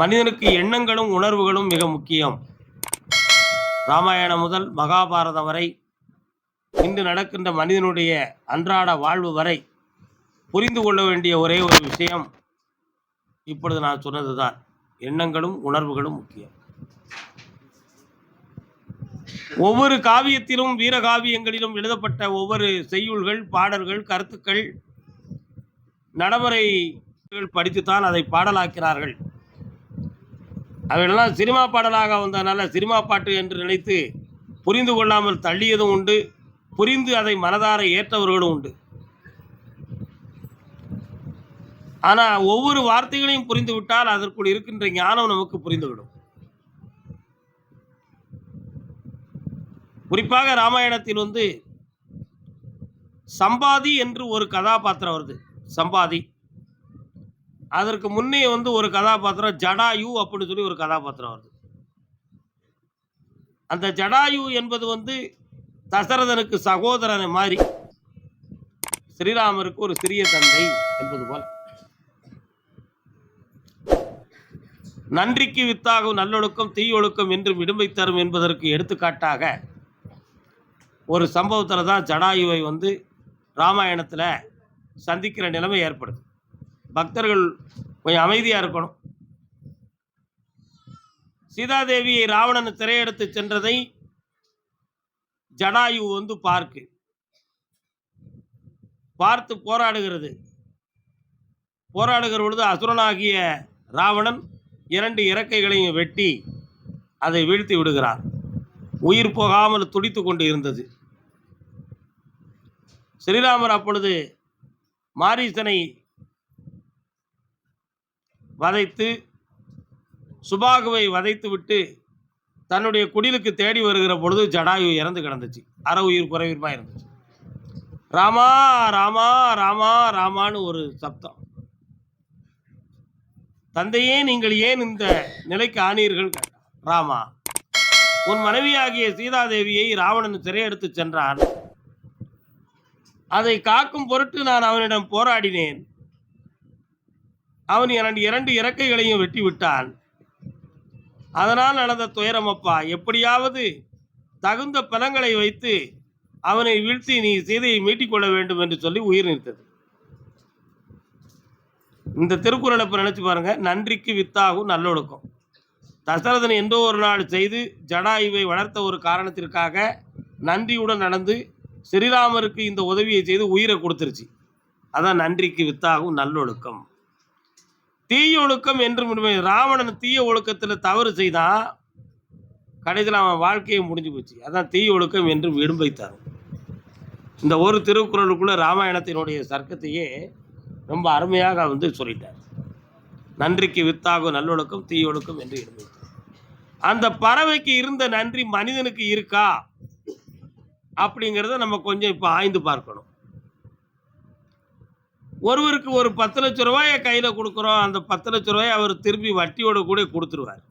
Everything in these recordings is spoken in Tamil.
மனிதனுக்கு எண்ணங்களும் உணர்வுகளும் மிக முக்கியம். ராமாயணம் முதல் மகாபாரதம் வரை இன்று நடக்கின்ற மனிதனுடைய அன்றாட வாழ்வு வரை புரிந்து கொள்ள வேண்டிய ஒரே ஒரு விஷயம் இப்பொழுது நான் சொன்னதுதான். எண்ணங்களும் உணர்வுகளும் முக்கியம். ஒவ்வொரு காவியத்திலும் வீர காவியங்களிலும் எழுதப்பட்ட ஒவ்வொரு செய்யுள்கள் பாடல்கள் கருத்துக்கள் நடைமுறை படித்துத்தான் அதை பாடலாக்கிறார்கள். அவையெல்லாம் சினிமா பாடலாக வந்ததுனால சினிமா பாட்டு என்று நினைத்து புரிந்து கொள்ளாமல் தள்ளியதும் உண்டு. புரிந்து அதை மனதார ஏற்றவர்களும் உண்டு. ஆனால் ஒவ்வொரு வார்த்தைகளையும் புரிந்து விட்டால் அதற்குள் இருக்கின்ற ஞானம் நமக்கு புரிந்துவிடும். குறிப்பாக ராமாயணத்தில் வந்து சம்பாதி என்று ஒரு கதாபாத்திரம் வருது. சம்பாதி. அதற்கு முன்னே வந்து ஒரு கதாபாத்திரம் ஜடாயு அப்படின்னு சொல்லி ஒரு கதாபாத்திரம் வருது. அந்த ஜடாயு என்பது வந்து தசரதனுக்கு சகோதரனை மாதிரி ஸ்ரீராமருக்கு ஒரு சிறிய தந்தை என்பது போல. நன்றிக்கு வித்தாகும் நல்லொழுக்கம் தீயொழுக்கம் என்று விடுமை தரும் என்பதற்கு எடுத்துக்காட்டாக ஒரு சம்பவத்தில் தான் ஜடாயுவை வந்து ராமாயணத்தில் சந்திக்கிற நிலைமை ஏற்படுது. பக்தர்கள் கொஞ்சம் அமைதியாக இருக்கணும். சீதாதேவியை ராவணன் திரையெடுத்து சென்றதை ஜடாயு வந்து பார்க்கு. பார்த்து போராடுகிறது. போராடுகிற பொழுது அசுரனாகிய ராவணன் இரண்டு இறக்கைகளையும் வெட்டி அதை வீழ்த்தி விடுகிறார். உயிர் போகாமல் துடித்து கொண்டு இருந்தது. ஸ்ரீராமர் அப்பொழுது மாரீசனை வதைத்து சுபாகுவை வதைத்துவிட்டு தன்னுடைய குடிலுக்கு தேடி வருகிற பொழுது ஜடாயு இறந்து கிடந்துச்சு. அற உயிர் குறைவிற்மா இருந்துச்சு. ராமா ராமா ராமா ராமான்னு ஒரு சப்தம். தந்தையே நீங்கள் ஏன் இந்த நிலைக்கு ஆனீர்கள்? ராமா உன் மனைவியாகிய சீதாதேவியை ராவணன் சிறையெடுத்து சென்றான். அதை காக்கும் பொருட்டு நான் அவனிடம் போராடினேன். அவன் எனது இரண்டு இறக்கைகளையும் வெட்டி விட்டான் அதனால் நடந்த துயரமப்பா எப்படியாவது தகுந்த பலங்களை வைத்து அவனை வீழ்த்தி நீ சீதையை மீட்டிக் கொள்ள வேண்டும் என்று சொல்லி உயிர் நிறுத்தது இந்த திருக்குறளை இப்போ நினச்சி பாருங்க. நன்றிக்கு வித்தாகும் நல்லொழுக்கம் தசரதன் என்றோ ஒரு நாள் செய்து ஜடாயுவை வளர்த்த ஒரு காரணத்திற்காக நன்றியுடன் நடந்து ஸ்ரீராமருக்கு இந்த உதவியை செய்து உயிரை கொடுத்துருச்சு. அதான் நன்றிக்கு வித்தாகும் நல்லொழுக்கம் தீய ஒழுக்கம் என்று முடிவு ராவணன் தீய ஒழுக்கத்தில் தவறு செய்தான் கடைசியில் அவன் வாழ்க்கையை முடிஞ்சு போச்சு. அதான் தீய ஒழுக்கம் என்று விடும் வைத்தார். இந்த ஒரு திருக்குறளுக்குள்ள ராமாயணத்தினுடைய சர்க்கத்தையே ரொம்ப அருமையாக வந்து சொல்லிட்டார். நன்றிக்கு வித்தாகும் நல்லொழுக்கம் தீய ஒழுக்கம் என்று இடும் அந்த பறவைக்கு இருந்த நன்றி மனிதனுக்கு இருக்கா? அப்படிங்கிறத நம்ம கொஞ்சம் இப்போ ஆய்ந்து பார்க்கணும். ஒருவருக்கு ஒரு பத்து லட்ச ரூபாயை கையில் கொடுக்குறோம். அந்த பத்து லட்ச ரூபாயை அவர் திரும்பி வட்டியோட கூட கொடுத்துருவார்.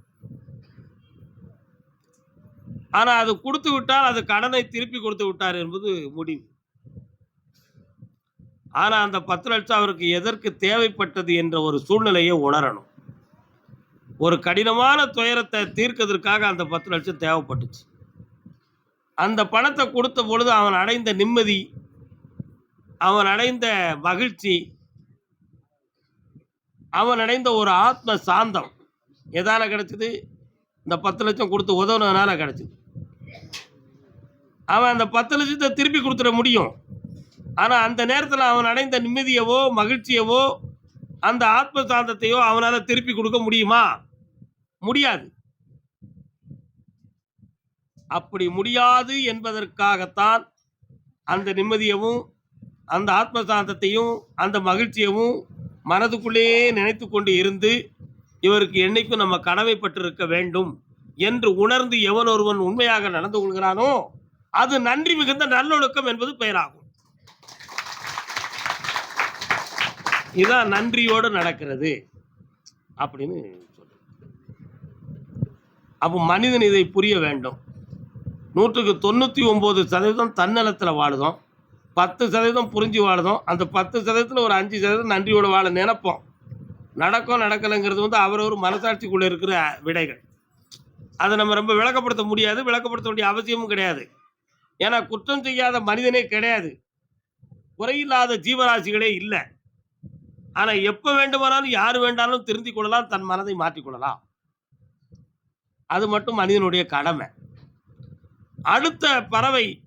ஆனால் அது கொடுத்து விட்டால் அது கடனை திருப்பி கொடுத்து விட்டார் என்பது முடிவு. ஆனால் அந்த பத்து லட்சம் அவருக்கு எதற்கு தேவைப்பட்டது என்ற ஒரு சூழ்நிலையை உணரணும். ஒரு கடினமான துயரத்தை தீர்க்கதற்காக அந்த பத்து லட்சம் தேவைப்பட்டுச்சு. அந்த பணத்தை கொடுத்த பொழுது அவன் அடைந்த நிம்மதி அவன் அடைந்த மகிழ்ச்சி அவன் அடைந்த ஒரு ஆத்ம சாந்தம் எதால கிடைச்சது? இந்த பத்து லட்சம் கொடுத்து உதவுனதுனால கிடச்சிது. அவன் அந்த பத்து லட்சத்தை திருப்பி கொடுத்துட முடியும். ஆனால் அந்த நேரத்தில் அவன் அடைந்த நிம்மதியவோ மகிழ்ச்சியவோ அந்த ஆத்ம சாந்தத்தையோ அவனால் திருப்பி கொடுக்க முடியுமா? முடியாது. அப்படி முடியாது என்பதற்காகத்தான் அந்த நிம்மதியவும் அந்த ஆத்ம சாந்தத்தையும் அந்த மகிழ்ச்சியவும் மனதுக்குள்ளேயே நினைத்து கொண்டு இருந்து இவருக்கு என்னைக்கும் நம்ம கடமைப்பட்டிருக்க வேண்டும் என்று உணர்ந்து எவன் ஒருவன் உண்மையாக நடந்து கொள்கிறானோ அது நன்றி மிகுந்த நல்லொழுக்கம் என்பது பெயராகும். இதான் நன்றியோடு நடக்கிறது அப்படின்னு சொல்றேன். அப்போ மனிதன் இதை புரிய வேண்டும். நூற்றுக்கு தொண்ணூற்றி ஒம்பது சதவீதம் தன்னலத்தில் வாழுதோம். பத்து சதவீதம் புரிஞ்சு வாழுதோம். அந்த பத்து சதவீதத்தில் ஒரு அஞ்சு சதவீதம் நன்றியோட வாழ நினைப்போம். நடக்கும் நடக்கலைங்கிறது வந்து அவரவர் மனசாட்சிக்குள்ளே இருக்கிற விடைகள். அதை நம்ம ரொம்ப விளக்கப்படுத்த முடியாது. விளக்கப்படுத்த வேண்டிய அவசியமும் கிடையாது. ஏன்னா குற்றம் செய்யாத மனிதனே கிடையாது. குறையில்லாத ஜீவராசிகளே இல்லை. ஆனால் எப்போ வேண்டுமானாலும் யார் வேண்டாலும் திருந்திக் கொள்ளலாம் தன் மனதை மாற்றிக்கொள்ளலாம் அது மட்டும் மனிதனுடைய கடமை. அடுத்த பறவை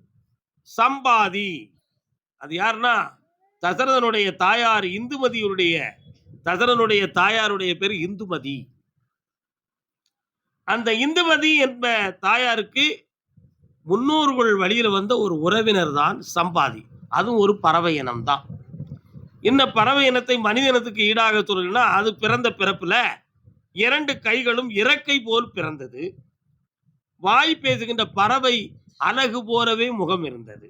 சம்பாதி. அது யாருன்னா? தசரதனுடைய தாயார் இந்துமதியுடைய தசரனுடைய தாயாருடைய பேர் இந்துமதி. அந்த இந்துமதி என்ப தாயாருக்கு முன்னோர்கள் வழியில் வந்த ஒரு உறவினர் தான் சம்பாதி. அதுவும் ஒரு பறவை இனம் தான் இந்த பறவை இனத்தை மனித இனத்துக்கு ஈடாக சொல்லுன்னா அது பிறந்த பிறப்புல இரண்டு கைகளும் இறக்கை போல் பிறந்தது. வாய் பேசுகின்ற பறவை அழகு போலவே முகம் இருந்தது.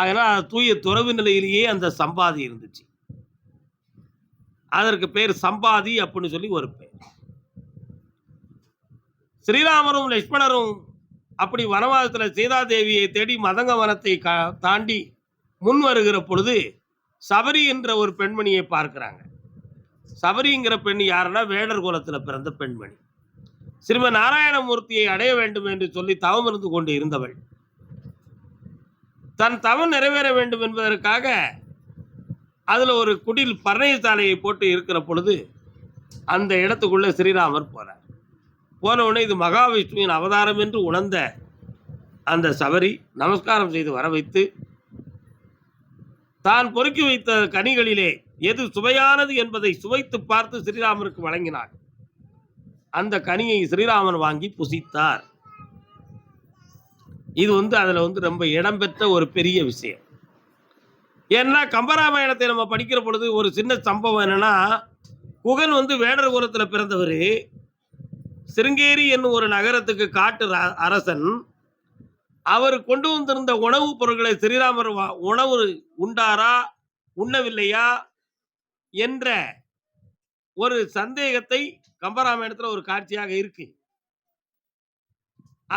அதனால் தூய துறவு நிலையிலேயே அந்த சம்பாதி இருந்துச்சு. அதற்கு பேர் சம்பாதி அப்படின்னு சொல்லி ஒரு பேர். ஸ்ரீராமரும் லக்ஷ்மணரும் அப்படி வனவாசத்தில் சீதாதேவியை தேடி மதங்க வனத்தை கா தாண்டி முன் வருகிற பொழுது சபரி என்ற ஒரு பெண்மணியை பார்க்கிறாங்க. சபரிங்கிற பெண் யாருன்னா வேடர் குலத்தில் பிறந்த பெண்மணி. ஸ்ரீம நாராயணமூர்த்தியை அடைய வேண்டும் என்று சொல்லி தவம் இருந்து கொண்டு இருந்தவள். தன் தவம் நிறைவேற வேண்டும் என்பதற்காக அதில் ஒரு குடில் பர்ணய சாலையை போட்டு இருக்கிற பொழுது அந்த இடத்துக்குள்ளே ஸ்ரீராமர் போகிறார் போனவுடனே இது மகாவிஷ்ணுவின் அவதாரம் என்று உணர்ந்த அந்த சபரி நமஸ்காரம் செய்து வர வைத்து தான் பொறுக்கி வைத்த கனிகளிலே எது சுவையானது என்பதை சுவைத்து பார்த்து ஸ்ரீராமருக்கு வழங்கினார் அந்த கனியை ஸ்ரீராமன் வாங்கி புசித்தார். இது வந்து அதில் வந்து ரொம்ப இடம்பெற்ற ஒரு பெரிய விஷயம். ஏன்னா கம்பராமாயணத்தை நம்ம படிக்கிற பொழுது ஒரு சின்ன சம்பவம் என்னன்னா குகன் வந்து வேடர் குலத்தில் பிறந்தவர். சிருங்கேரி என்னும் ஒரு நகரத்துக்கு காட்டு அரசன். அவர் கொண்டு வந்திருந்த உணவுப் பொருட்களை ஸ்ரீராமர் வா- உணவு உண்டாரா உண்ணவில்லையா என்ற ஒரு சந்தேகத்தை கம்பராமாயணத்தில் ஒரு காட்சியாக இருக்குது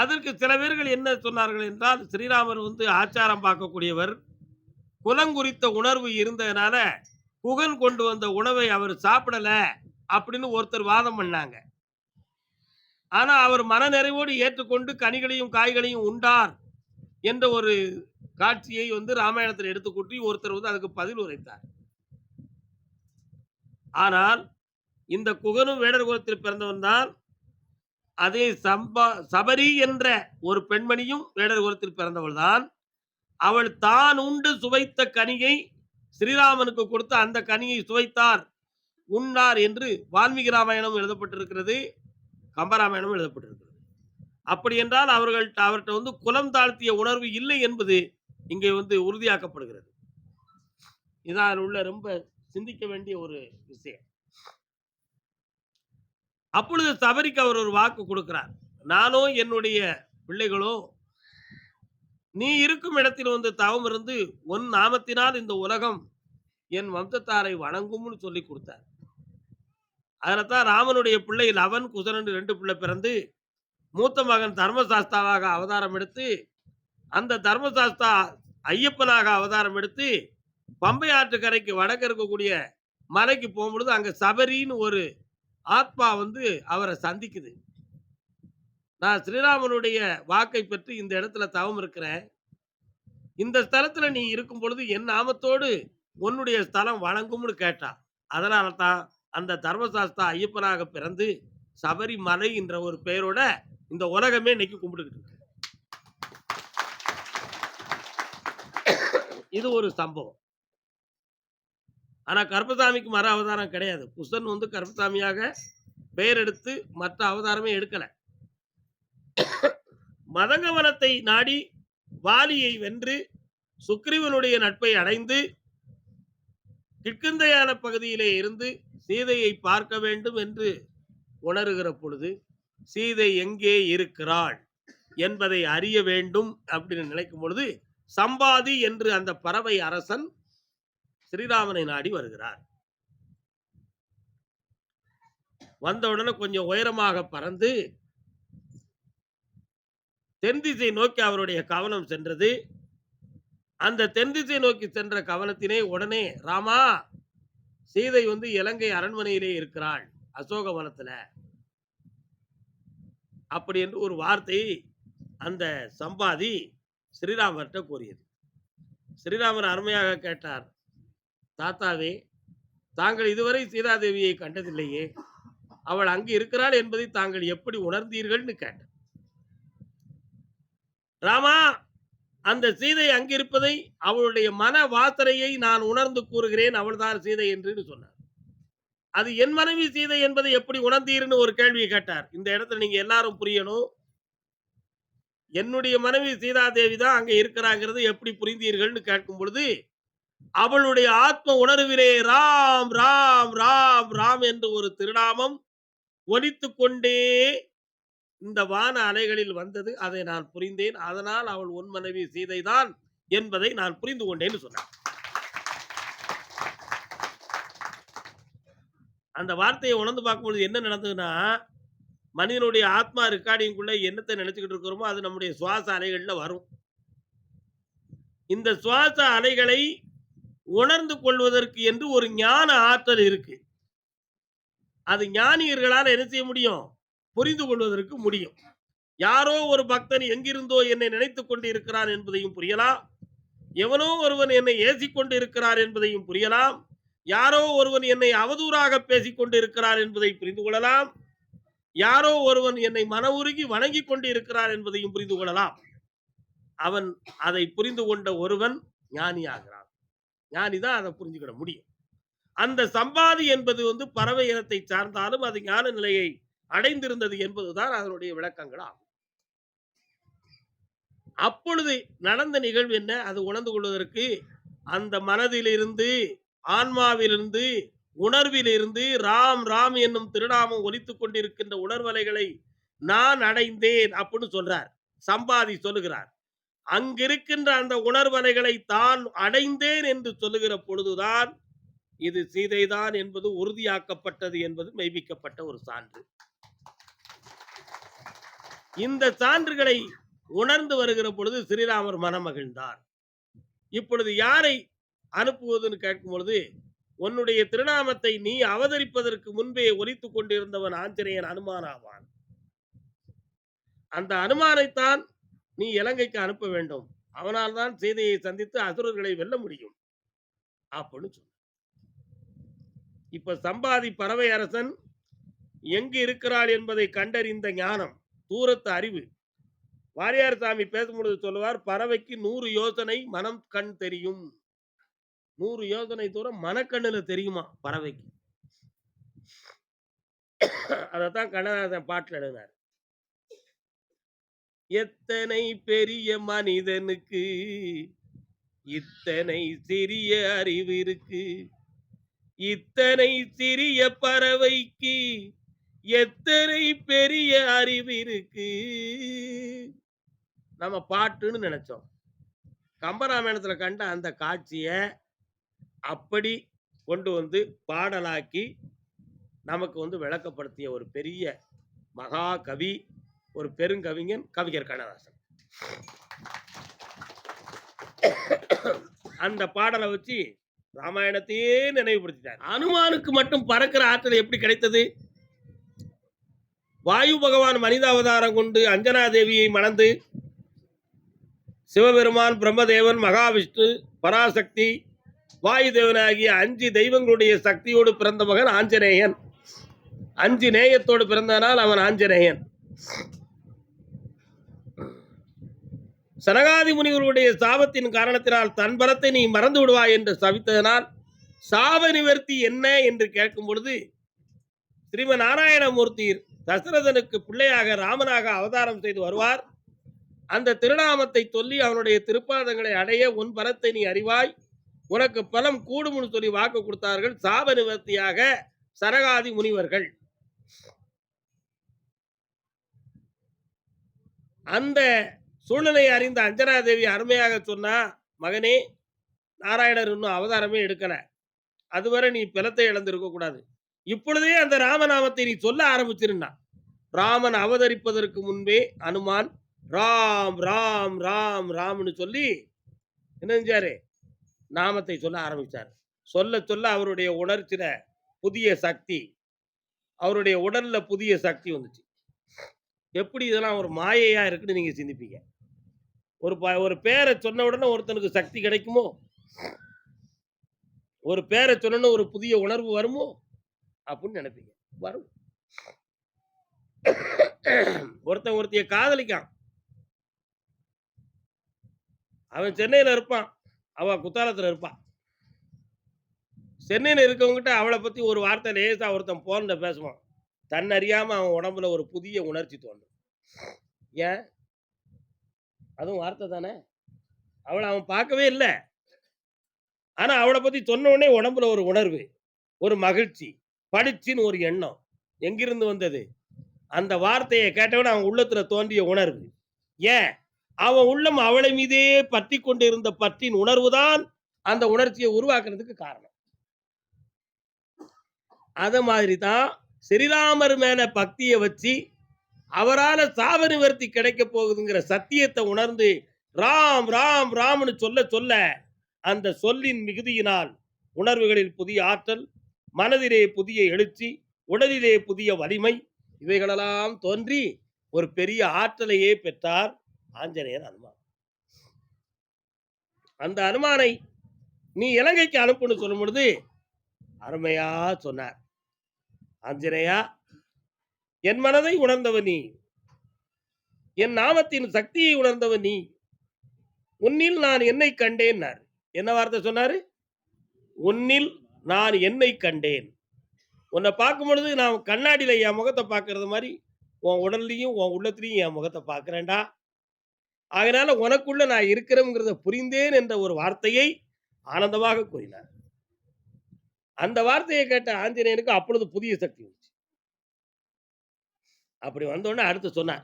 அதற்கு சில பேர்கள் என்ன சொன்னார்கள் என்றால் ஸ்ரீராமர் வந்து ஆச்சாரம் பார்க்கக்கூடியவர் குலம் குறித்த உணர்வு இருந்ததுனால குகன் கொண்டு வந்த உணவை அவர் சாப்பிடல அப்படின்னு ஒருத்தர் வாதம் பண்ணாங்க. ஆனா அவர் மனநிறைவோடு ஏற்றுக்கொண்டு கனிகளையும் காய்களையும் உண்டார் என்ற ஒரு காட்சியை வந்து ராமாயணத்தில் எடுத்துக்கூட்டி ஒருத்தர் வந்து அதுக்கு பதில் உரைத்தார். ஆனால் இந்த குகனும் வேடர் குலத்தில் பிறந்தவன் தான் அதே சம்பா சபரி என்ற ஒரு பெண்மணியும் வேடர் குலத்தில் அவள் தான் உண்டு சுவைத்த கனியை ஸ்ரீராமனுக்கு கொடுத்த அந்த கனியை சுவைத்தார். உண்ணார் என்று வால்மீகி ராமாயணம் எழுதப்பட்டிருக்கிறது கம்பராமாயணம் எழுதப்பட்டிருக்கிறது. அப்படி என்றால் அவர்கள்ட்ட அவர்கிட்ட வந்து குலம் தாழ்த்திய உணர்வு இல்லை என்பது இங்கே வந்து உறுதியாக்கப்படுகிறது. இதான் உள்ள ரொம்ப சிந்திக்க வேண்டிய ஒரு விஷயம். அப்பொழுது சபரிக்கு அவர் ஒரு வாக்கு கொடுக்கிறார். நானும் என்னுடைய பிள்ளைகளோ நீ இருக்கும் இடத்தில் வந்து தவம் இருந்து உன் நாமத்தினால் இந்த உலகம் என் வம்சத்தாரை வணங்கும்னு சொல்லி கொடுத்தார். அதில் தான் ராமனுடைய பிள்ளை லவன் குசரன் ரெண்டு பிள்ளை பிறந்து மூத்த மகன் தர்மசாஸ்தாவாக அவதாரம் எடுத்து அந்த தர்மசாஸ்தா ஐயப்பனாக அவதாரம் எடுத்து பம்பை ஆற்றுக்கரைக்கு வடக்கு இருக்கக்கூடிய மலைக்கு போகும்பொழுது அங்கே சபரின்னு ஒரு ஆத்மா வந்து அவரை சந்திக்குது. நான் ஸ்ரீராமனுடைய வாக்கை பெற்று இந்த இடத்துல தவம் இருக்கிறேன். இந்த ஸ்தலத்துல நீ இருக்கும் பொழுது என் நாமத்தோடு உன்னுடைய ஸ்தலம் வணங்கும்னு கேட்டா. அதனால தான் அந்த தர்மசாஸ்தா ஐயப்பனாக பிறந்து சபரிமலை என்ற ஒரு பெயரோட இந்த உலகமே இன்னைக்கு கும்பிட்டுக்கிட்டு இருக்கு. இது ஒரு சம்பவம். ஆனா கருப்பசாமிக்கு மர அவதாரம் கிடையாது. குசன் வந்து கருப்பசாமியாக பெயர் எடுத்து மற்ற அவதாரமே எடுக்கலை. மதங்கவனத்தை நாடி வாலியை வென்று சுக்ரீவனுடைய நட்பை அடைந்து கிட்கிந்தையான பகுதியிலே இருந்து சீதையை பார்க்க வேண்டும் என்று உணர்கிற பொழுது சீதை எங்கே இருக்கிறாள் என்பதை அறிய வேண்டும் அப்படின்னு நினைக்கும் பொழுது சம்பாதி என்று அந்த பறவை அரசன் ஸ்ரீராமனை நாடி வருகிறார். வந்தவுடனே கொஞ்சம் உயரமாக பறந்து தென் திசை நோக்கி அவருடைய கவனம் சென்றது. அந்த தென் திசை நோக்கி சென்ற கவனத்தினை உடனே ராமா சீதை வந்து இலங்கை அரண்மனையிலே இருக்கிறாள் அசோகவனத்துல அப்படி என்று ஒரு வார்த்தையை அந்த சம்பாதி ஸ்ரீராமர்கிட்ட கூறியது. ஸ்ரீராமர் அருமையாக கேட்டார். தாத்தாவே தாங்கள் இதுவரை சீதாதேவியை கண்டதில்லையே. அவள் அங்கு இருக்கிறாள் என்பதை தாங்கள் எப்படி உணர்ந்தீர்கள்னு கேட்டேன். ராமா அந்த சீதை அங்கிருப்பதை அவளுடைய மன வாசனையை நான் உணர்ந்து கூறுகிறேன் அவள்தான் சீதை என்று சொன்னார். அது என் மனைவி சீதை என்பதை எப்படி உணர்ந்தீர்னு ஒரு கேள்வியை கேட்டார். இந்த இடத்துல நீங்க எல்லாரும் புரியணும். என்னுடைய மனைவி சீதாதேவி தான் அங்க இருக்கிறாங்கிறது எப்படி புரிந்தீர்கள்னு கேட்கும் பொழுது அவளுடைய ஆத்ம உணர்விலே ராம் ராம் ராம் ராம் என்று ஒரு திருநாமம் ஒலித்து கொண்டே இந்த வான அலைகளில் வந்தது. அதை நான் புரிந்தேன். அதனால் அவள் உன் மனைவி சீதைதான் என்பதை நான் புரிந்து கொண்டேன்னு சொன்னார் அந்த வார்த்தையை உணர்ந்து பார்க்கும்பொழுது என்ன நடந்ததுன்னா மனிதனுடைய ஆத்மா ரெக்கார்டிங்குள்ள என்னத்தை நினைச்சுக்கிட்டு இருக்கிறோமோ அது நம்முடைய சுவாச அலைகளில் வரும். இந்த சுவாச அலைகளை உணர்ந்து கொள்வதற்கு என்று ஒரு ஞான ஆற்றல் இருக்கு. அது ஞானியர்களால் என்ன செய்ய முடியும்? புரிந்து கொள்வதற்கு முடியும். யாரோ ஒரு பக்தன் எங்கிருந்தோ என்னை நினைத்துக் கொண்டு இருக்கிறான் என்பதையும் புரியலாம். எவனோ ஒருவன் என்னை ஏசி கொண்டு இருக்கிறார் என்பதையும் புரியலாம். யாரோ ஒருவன் என்னை அவதூறாக பேசிக் கொண்டு இருக்கிறார் என்பதை புரிந்து கொள்ளலாம். யாரோ ஒருவன் என்னை மன உருகி வணங்கி கொண்டு இருக்கிறார் என்பதையும் புரிந்து கொள்ளலாம். அவன் அதை புரிந்து கொண்ட ஒருவன் ஞானியாகிறான். ஞானி தான் அதை புரிஞ்சுக்கிட முடியும். அந்த சம்பாதி என்பது வந்து பறவை இனத்தை சார்ந்தாலும் அது ஞான நிலையை அடைந்திருந்தது என்பதுதான் அதனுடைய விளக்கங்கள் ஆகும். அப்பொழுது நடந்த நிகழ்வு என்ன? அது உணர்ந்து கொள்வதற்கு அந்த மனதிலிருந்து ஆன்மாவிலிருந்து உணர்விலிருந்து ராம் ராம் என்னும் திருநாமம் ஒலித்துக் கொண்டிருக்கின்ற உணர்வலைகளை நான் அடைந்தேன் அப்படின்னு சொல்றார். சம்பாதி சொல்லுகிறார். அங்கிருக்கின்ற அந்த உணர்வலைகளை தான் அடைந்தேன் என்று சொல்லுகிற பொழுதுதான் இது சீதைதான் என்பது உறுதியாக்கப்பட்டது என்பது மெய்ப்பிக்கப்பட்ட ஒரு சான்று. இந்த சான்றுகளை உணர்ந்து வருகிற பொழுது ஸ்ரீராமர் மனமகிழ்ந்தார். இப்பொழுது யாரை அனுப்புவதுன்னு கேட்கும் பொழுது உன்னுடைய திருநாமத்தை நீ அவதரிப்பதற்கு முன்பே ஒலித்துக் கொண்டிருந்தவன் ஆஞ்சநேயன் அனுமானாவான் அந்த அனுமானைத்தான் நீ இலங்கைக்கு அனுப்ப வேண்டும். அவனால் தான் சீதையை சந்தித்து அசுரர்களை வெல்ல முடியும். அப்படின்னு சொன்ன இப்ப சம்பாதி பறவை அரசன் எங்கு இருக்கிறாள் என்பதை கண்டறிந்த ஞானம் தூரத்து அறிவு. வாரியார் சாமி பேசும்பொழுது சொல்லுவார் பறவைக்கு நூறு யோசனை மனம் கண் தெரியும். நூறு யோசனை தூரம் மனக்கண்ணுல தெரியுமா பறவைக்கு? அதத்தான் கண்ணதாசன் பாட்டில் எழுதினார். எத்தனை பெரிய மனிதனுக்கு இத்தனை சிறிய அறிவு இருக்கு இத்தனை சிறிய பறவைக்கு எத்தனை பெரிய அறிவு இருக்கு நம்ம பாட்டுன்னு நினைச்சோம். கம்பராமாயணத்துல கண்ட அந்த காட்சியை அப்படி கொண்டு வந்து பாடலாக்கி நமக்கு வந்து விளக்கப்படுத்திய ஒரு பெரிய மகா கவி ஒரு பெருங்கவிஞன் கவிஞர் கண்ணதாசன். அந்த பாடலை வச்சு ராமாயணத்தையே நினைவுபடுத்திட்டார். அனுமானுக்கு மட்டும் பறக்கிற ஆற்றல் எப்படி கிடைத்தது? வாயு பகவான் மனித அவதாரம் கொண்டு அஞ்சனா தேவியை மணந்து சிவபெருமான் பிரம்மதேவன் மகாவிஷ்ணு பராசக்தி வாயு தேவனாகிய அஞ்சு தெய்வங்களுடைய சக்தியோடு பிறந்த மகன் ஆஞ்சநேயன். அஞ்சு நேயத்தோடு பிறந்தனால் அவன் ஆஞ்சநேயன். சனகாதி முனிவருடைய சாபத்தின் காரணத்தினால் தன் பரத்தை நீ மறந்து விடுவாய் என்று சபித்ததனால் சாப நிவர்த்தி என்ன என்று கேட்கும் பொழுது ஸ்ரீம நாராயணமூர்த்தி தசரதனுக்கு பிள்ளையாக ராமனாக அவதாரம் செய்து வருவார். அந்த திருநாமத்தை சொல்லி அவனுடைய திருப்பாதங்களை அடைய உன் பலத்தை நீ அறிவாய். உனக்கு பலம் கூடும்னு சொல்லி வாக்கு கொடுத்தார்கள் சாப நிவர்த்தியாக சரகாதி முனிவர்கள் அந்த சூழ்நிலையை அறிந்த அஞ்சனா தேவி அருமையாக சொன்னா மகனே நாராயணர் இன்னும் அவதாரமே எடுக்கல. அதுவரை நீ பிளத்தை இழந்திருக்க கூடாது. இப்பொழுதே அந்த ராமநாமத்தை நீ சொல்ல ஆரம்பிச்சிருந்தா ராமன் அவதரிப்பதற்கு முன்பே அனுமான் ராம் ராம் ராம் ராம்னு சொல்லி என்ன செஞ்சாரு? நாமத்தை சொல்ல ஆரம்பிச்சார். சொல்ல சொல்ல அவருடைய உணர்ச்சியில புதிய சக்தி அவருடைய உடல்ல புதிய சக்தி வந்துச்சு. எப்படி இதெல்லாம் ஒரு மாயையா இருக்குன்னு நீங்க சிந்திப்பீங்க? ஒரு ப- ஒரு பேரை சொன்ன உடனே ஒருத்தனுக்கு சக்தி கிடைக்குமோ? ஒரு பேரை சொன்னோன்னு ஒரு புதிய உணர்வு வருமோ? அப்படின்னு நினைப்பீங்க. வரும். ஒருத்தன் ஒருத்திய காதலிக்கான். அவன் சென்னையில இருப்பான். அவ குத்தாலத்துல இருப்பான் சென்னையில இருக்கவங்ககிட்ட அவளை பத்தி ஒரு வார்த்தை லேசா ஒருத்தன் போன்ல பேசுவான். தன் அறியாம அவன் உடம்புல ஒரு புதிய உணர்ச்சி தோன்றும். ஏன்? அதுவும் வார்த்தை தானே? அவளை அவன் பார்க்கவே இல்லை. ஆனால் அவளை பற்றி சொன்ன உடனே உடம்புல ஒரு உணர்வு ஒரு மகிழ்ச்சி படிச்சின்னு ஒரு எண்ணம் எங்கிருந்து வந்தது? அந்த வார்த்தையை கேட்டவன அவன் உள்ளத்துல தோன்றிய உணர்வு. ஏன்? அவன் உள்ளம் அவளை மீதே பற்றி கொண்டிருந்த பற்றின் உணர்வு தான் அந்த உணர்ச்சியை உருவாக்குறதுக்கு காரணம். அத மாதிரி தான் ஸ்ரீராமர் மேல பக்தியை வச்சு அவரால் சாப நிவர்த்தி கிடைக்க போகுதுங்கிற சத்தியத்தை உணர்ந்து ராம் ராம் ராம்னு சொல்ல சொல்ல அந்த சொல்லின் மிகுதியினால் உணர்வுகளில் புதிய ஆற்றல் மனதிலே புதிய எழுச்சி உடலிலே புதிய வலிமை இவைகளெல்லாம் தோன்றி ஒரு பெரிய ஆற்றலையே பெற்றார் ஆஞ்சநேயர் அனுமான். அந்த அனுமானை நீ இலங்கைக்கு அனுப்புன்னு சொல்லும் பொழுது அருமையா சொன்னார். ஆஞ்சநேயா என் மனதை உணர்ந்தவ நீ. என் நாமத்தின் சக்தியை உணர்ந்தவ நீ. உன்னில் நான் என்னை கண்டேன்னார். என்ன வார்த்தை சொன்னாரு? உன்னில் நான் என்னை கண்டேன். உன்னை பார்க்கும் பொழுது நான் கண்ணாடியில என் முகத்தை பார்க்கறது மாதிரி உன் உடல்லையும் உன் உள்ளத்துலையும் என் முகத்தை பார்க்கிறேன்டா. அதனால உனக்குள்ள நான் இருக்கிறேங்கிறத புரிந்தேன் என்ற ஒரு வார்த்தையை ஆனந்தமாக கூறினார். அந்த வார்த்தையை கேட்ட ஆஞ்சநேயனுக்கு அப்பொழுது புதிய சக்தி வந்துச்சு. அப்படி வந்தோடனே அடுத்து சொன்னார்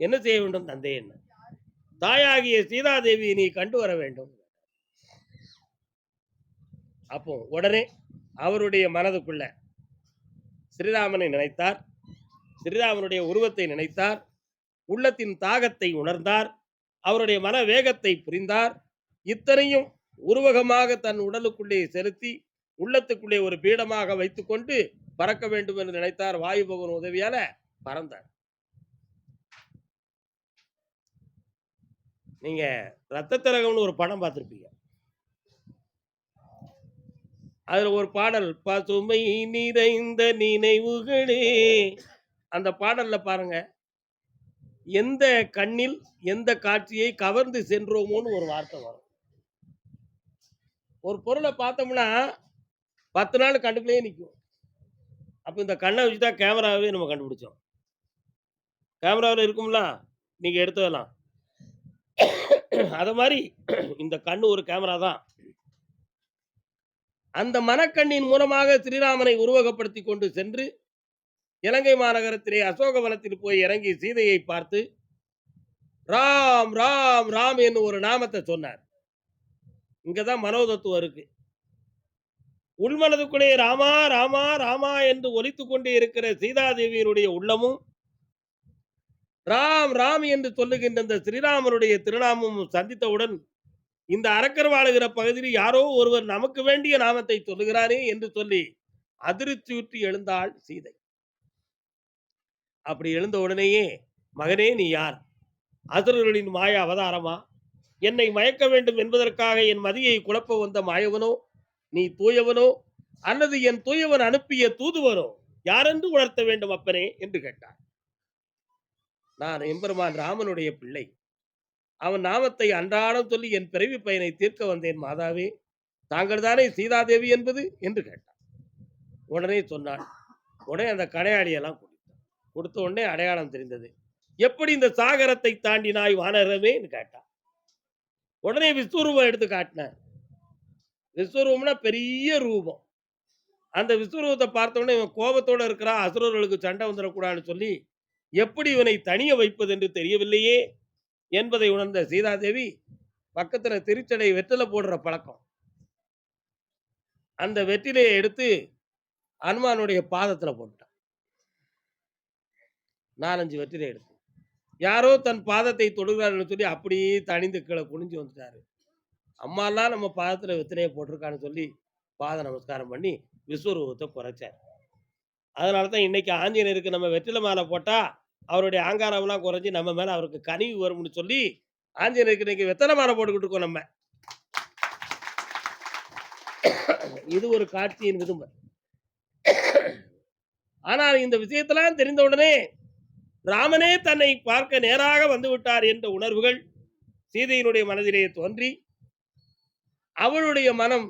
என்ன செய்ய வேண்டும் தந்தை என்ன? தாயாகிய சீதாதேவியை நீ கண்டு வர வேண்டும். அப்போ உடனே அவருடைய மனதுக்குள்ள ஸ்ரீராமனை நினைத்தார் ஸ்ரீராமனுடைய உருவத்தை நினைத்தார் உள்ளத்தின் தாகத்தை உணர்ந்தார் அவருடைய மன வேகத்தை புரிந்தார் இத்தனையும் உருவகமாக தன் உடலுக்குள்ளே செலுத்தி உள்ளத்துக்குள்ளே ஒரு பீடமாக வைத்துக்கொண்டு பறக்க வேண்டும் என்று நினைத்தார் வாயு பகவன் உதவியால பறந்தார் நீங்க ரத்த திலகம்னு ஒரு படம் பார்த்துருப்பீங்க. அதுல ஒரு பாடல் பசுமை நிறைந்த நினைவுகளே அந்த பாடல்ல பாருங்க. எந்த கண்ணில் எந்த காட்சியை கவர்ந்து சென்றோமோன்னு ஒரு வார்த்தை வரும். ஒரு பொருளை பார்த்தோம்னா பத்து நாள் கண்டுக்குள்ளேயே நிற்கும் அப்போ இந்த கண்ணை வச்சு தான் கேமராவே நம்ம கண்டுபிடிச்சோம். கேமராவில் இருக்கும்ல நீங்கள் எடுத்துடலாம் அதை மாதிரி இந்த கண்ணு ஒரு கேமரா தான். அந்த மனக்கண்ணின் மூலமாக ஸ்ரீராமனை உருவகப்படுத்தி கொண்டு சென்று இலங்கை மாநகரத்திலே அசோகவனத்தில் போய் இறங்கி சீதையை பார்த்து ராம் ராம் ராம் என்று ஒரு நாமத்தை சொன்னார். இங்கதான் மனோதத்துவம் இருக்கு. உள்மனதுக்குள்ளே ராமா ராமா ராமா என்று ஒலித்து கொண்டே இருக்கிற சீதாதேவியினுடைய உள்ளமும் ராம் ராம் என்று சொல்லுகின்ற இந்த ஸ்ரீராமனுடைய திருநாமம் சந்தித்தவுடன் இந்த அரக்கர் வாழுகிற பகுதியில் யாரோ ஒருவர் நமக்கு வேண்டிய நாமத்தை சொல்லுகிறாரே என்று சொல்லி அதிர்ச்சியுற்று எழுந்தாள் சீதை. அப்படி எழுந்த உடனேயே மகனே நீ யார்? அசுரர்களின் மாய அவதாரமா? என்னை மயக்க வேண்டும் என்பதற்காக என் மதியை குழப்ப வந்த மாயவனோ? நீ தூயவனோ? அல்லது என் தூயவன் அனுப்பிய தூதுவனோ? யாரென்று உணர்த்த வேண்டும் அப்பனே? என்று கேட்டார் நான் எம்பெருமான் ராமனுடைய பிள்ளை. அவன் நாமத்தை அன்றாடம் சொல்லி என் பிறவி பயனை தீர்க்க வந்தேன் மாதாவே. தாங்கள் தானே சீதாதேவி என்பது? என்று கேட்டான். உடனே சொன்னான். உடனே அந்த கடையாளியெல்லாம் கொடுத்தான். கொடுத்த உடனே அடையாளம் தெரிந்தது. எப்படி இந்த சாகரத்தை தாண்டினாய் வானரமேன்னு கேட்டான். உடனே விஸ்வரூபம் எடுத்து காட்டினார். விஸ்வரூபம்னா பெரிய ரூபம். அந்த விஸ்வரூபத்தை பார்த்த உடனே இவன் கோபத்தோடு இருக்கிறான். அசுரர்களுக்கு சண்டை வந்துடக்கூடாதுன்னு சொல்லி எப்படி இவனை தனிய வைப்பது என்று தெரியவில்லையே என்பதை உணர்ந்த சீதாதேவி பக்கத்துல திருச்சடை வெற்றில போடுற பழக்கம். அந்த வெற்றிலையை எடுத்து அனுமானுடைய பாதத்துல போட்டான் நாலஞ்சு வெற்றிலை எடுத்து. யாரோ தன் பாதத்தை தொடுகிறார்கள் சொல்லி அப்படியே தணிந்து கீழே குனிஞ்சு வந்துட்டாரு. அம்மாலாம் நம்ம பாதத்துல வெத்திலையை போட்டிருக்கான்னு சொல்லி பாத நமஸ்காரம் பண்ணி விஸ்வரூபத்தை குறைச்சார். அதனால தான் இன்னைக்கு ஆஞ்சநேயருக்கு நம்ம வெற்றிலை மாலை போட்டா அவருடைய ஆங்காரம்லாம் குறைஞ்சி நம்ம மேல அவருக்கு கனிவு வரும்னு சொல்லி ஆஞ்சநேயருக்கு இன்னைக்கு வெத்தனை மாலை போட்டுக்கிட்டு இருக்கோம் நம்ம. இது ஒரு காட்சியின் விரும்ப ஆனால் இந்த விஷயத்தெல்லாம் தெரிந்த உடனே ராமனே தன்னை பார்க்க நேராக வந்து விட்டார் என்ற உணர்வுகள் சீதையினுடைய மனதிலே தோன்றி அவளுடைய மனம்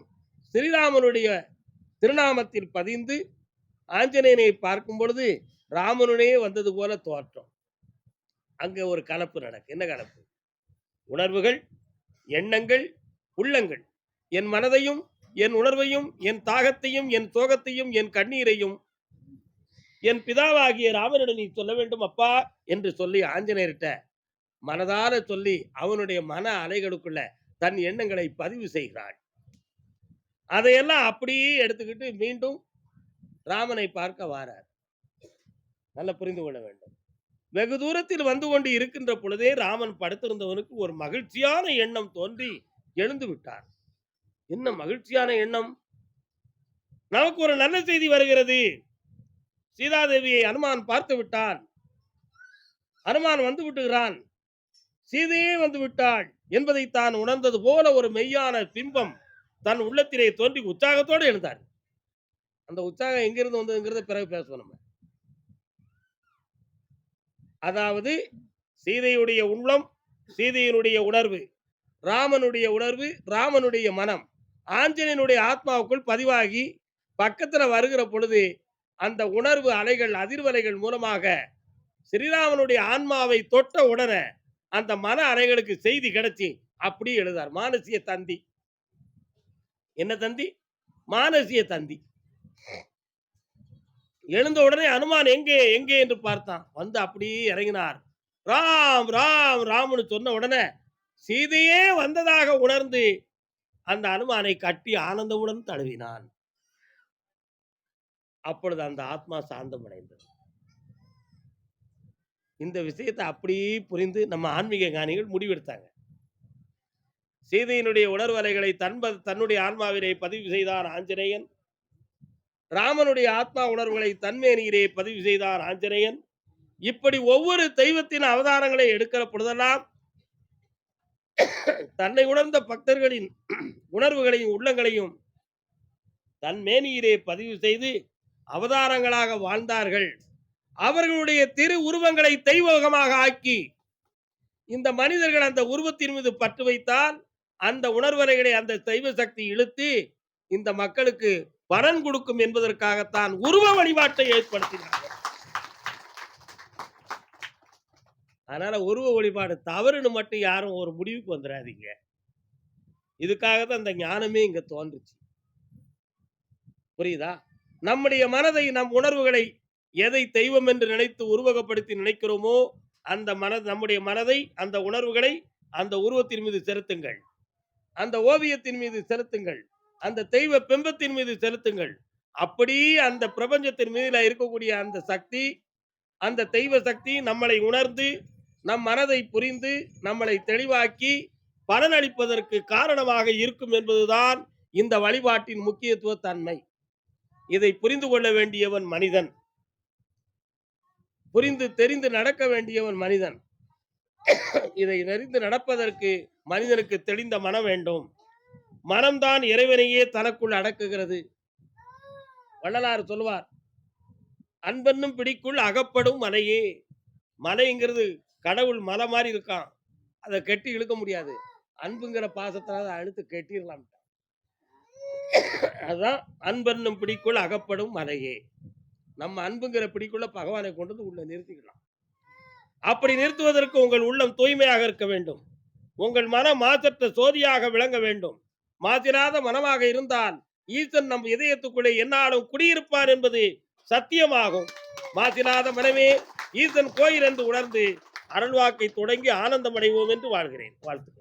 ஸ்ரீராமனுடைய திருநாமத்தில் பதிந்து ஆஞ்சநேயனை பார்க்கும் பொழுது ராமனுடைய வந்தது போல தோற்றம். அங்கே ஒரு கலப்பு நடக்கு. என்ன கலப்பு? உணர்வுகள் எண்ணங்கள் உள்ளங்கள். என் மனதையும் என் உணர்வையும் என் தாகத்தையும் என் சோகத்தையும் என் கண்ணீரையும் என் பிதாவாகிய ராமனிடம் நீ சொல்ல வேண்டும் அப்பா என்று சொல்லி ஆஞ்சநேயர்கிட்ட மனதார சொல்லி அவனுடைய மன அலைகளுக்குள்ள தன் எண்ணங்களை பதிவு செய்கிறாள். அதையெல்லாம் அப்படியே எடுத்துக்கிட்டு மீண்டும் ராமனை பார்க்க வாரார். நல்லா புரிந்து கொள்ள வேண்டும். வெகு தூரத்தில் வந்து கொண்டு இருக்கின்ற பொழுதே ராமன் படுத்திருந்தவனுக்கு ஒரு மகிழ்ச்சியான எண்ணம் தோன்றி எழுந்து விட்டார். என்ன மகிழ்ச்சியான எண்ணம்? நமக்கு ஒரு நல்ல செய்தி வருகிறது. சீதாதேவியை அனுமான் பார்த்து விட்டான். அனுமான் வந்து விட்டுகிறான் சீதையே வந்து விட்டாள் என்பதை தான் உணர்ந்தது போல ஒரு மெய்யான பிம்பம் தன் உள்ளத்திலே தோன்றி உற்சாகத்தோடு எழுந்தார். அந்த உற்சாகம் எங்கிருந்து வந்ததுங்கிறத பிறகு பேசுவோம் நம்ம. அதாவது சீதையுடைய உள்ளம் சீதையினுடைய உணர்வு ராமனுடைய உணர்வு ராமனுடைய மனம் ஆஞ்சனையனுடைய ஆத்மாவுக்குள் பதிவாகி பக்கத்தில் வருகிற பொழுது அந்த உணர்வு அலைகள் அதிர்வலைகள் மூலமாக ஸ்ரீராமனுடைய ஆன்மாவை தொட்ட உடனே அந்த மன அலைகளுக்கு செய்தி கிடைச்சி. அப்படி எழுதார். மானசிய தந்தி. என்ன தந்தி? மானசிய தந்தி. எழுந்த உடனே அனுமான் எங்கே எங்கே என்று பார்த்தான். வந்து அப்படியே இறங்கினார். ராம் ராம் ராம்னு சொன்ன உடனே சீதையே வந்ததாக உணர்ந்து அந்த அனுமானை கட்டி ஆனந்தமுடன் தழுவினான். அப்பொழுது அந்த ஆத்மா சாந்தமடைந்தது. இந்த விஷயத்தை அப்படியே புரிந்து நம்ம ஆன்மீக ஞானிகள் முடிவெடுத்தாங்க. சீதையினுடைய உணர்வலைகளை தன்ப தன்னுடைய ஆன்மாவிலே பதிவு செய்தான் ஆஞ்சநேயன். ராமனுடைய ஆத்மா உணர்வுகளை தன்மேனியிலே பதிவு செய்தான் ஆஞ்சநேயன். இப்படி ஒவ்வொரு தெய்வத்தின் அவதாரங்களை எடுக்கிற பொழுதெல்லாம் தன்னை உணர்ந்த பக்தர்களின் உணர்வுகளையும் உள்ளங்களையும் தன் மேனியிலே பதிவு செய்து அவதாரங்களாக வாழ்ந்தார்கள். அவர்களுடைய திரு உருவங்களை தெய்வகமாக ஆக்கி இந்த மனிதர்கள் அந்த உருவத்தின் மீது பற்று வைத்தால் அந்த உணர்வரைகளை அந்த தெய்வ சக்தி இழுத்து இந்த மக்களுக்கு பரன் கொடுக்கும் என்பதற்காகத்தான் உருவ வழிபாட்டை ஏற்படுத்தினார்கள். அதனால உருவ வழிபாடு தவறுன்னு மட்டும் யாரும் ஒரு முடிவுக்கு வந்துடாதீங்க. இதுக்காக தான் அந்த ஞானமே இங்க தோன்றுச்சு. புரியுதா? நம்முடைய மனதை நம் உணர்வுகளை எதை தெய்வம் என்று நினைத்து உருவகப்படுத்தி நினைக்கிறோமோ அந்த மன நம்முடைய மனதை அந்த உணர்வுகளை அந்த உருவத்தின் மீது செலுத்துங்கள். அந்த ஓவியத்தின் மீது செலுத்துங்கள். அந்த தெய்வ பிம்பத்தின் மீது செலுத்துங்கள். அப்படி அந்த பிரபஞ்சத்தின் மீதுல இருக்கக்கூடிய அந்த சக்தி அந்த தெய்வ சக்தி நம்மளை உணர்ந்து நம் மனதை புரிந்து நம்மளை தெளிவாக்கி பலனளிப்பதற்கு காரணமாக இருக்கும் என்பதுதான் இந்த வழிபாட்டின் முக்கியத்துவ தன்மை. இதை புரிந்து கொள்ள வேண்டியவன் மனிதன். புரிந்து தெரிந்து நடக்க வேண்டியவன் மனிதன். இதை நெறிந்து நடப்பதற்கு மனிதனுக்கு தெளிந்த மனம் வேண்டும். மனம்தான் இறைவனையே தனக்குள் அடக்குகிறது. வள்ளலார் சொல்வார் அன்பென்னும் பிடிக்குள் அகப்படும் மலையே மலைங்கிறது கடவுள் மலை மாதிரி இருக்கான். அதை கெட்டி இழுக்க முடியாது. அன்புங்கிற பாசத்தினால அதை அழுத்து கெட்டிடலாம் அதுதான் அன்பென்னும் பிடிக்குள் அகப்படும் மலையே நம்ம அன்புங்கிற பிடிக்குள்ள பகவானை கொண்டு வந்து உள்ள நிறுத்திக்கலாம் அப்படி நிறுத்துவதற்கு உங்கள் உள்ளம் தூய்மையாக இருக்க வேண்டும். உங்கள் மனம் மாசற்ற சோதியாக விளங்க வேண்டும். மாசிராத மனமாக இருந்தால் ஈசன் நம் இதயத்துக்குள்ளே என்னாலும் குடியிருப்பார் என்பது சத்தியமாகும். மாசிராத மனமே ஈசன் கோயில் என்று உணர்ந்து அருள்வாக்கை தொடங்கி ஆனந்தம் அடைவோம் என்று வாழ்கிறேன். வாழ்த்துக்கள்.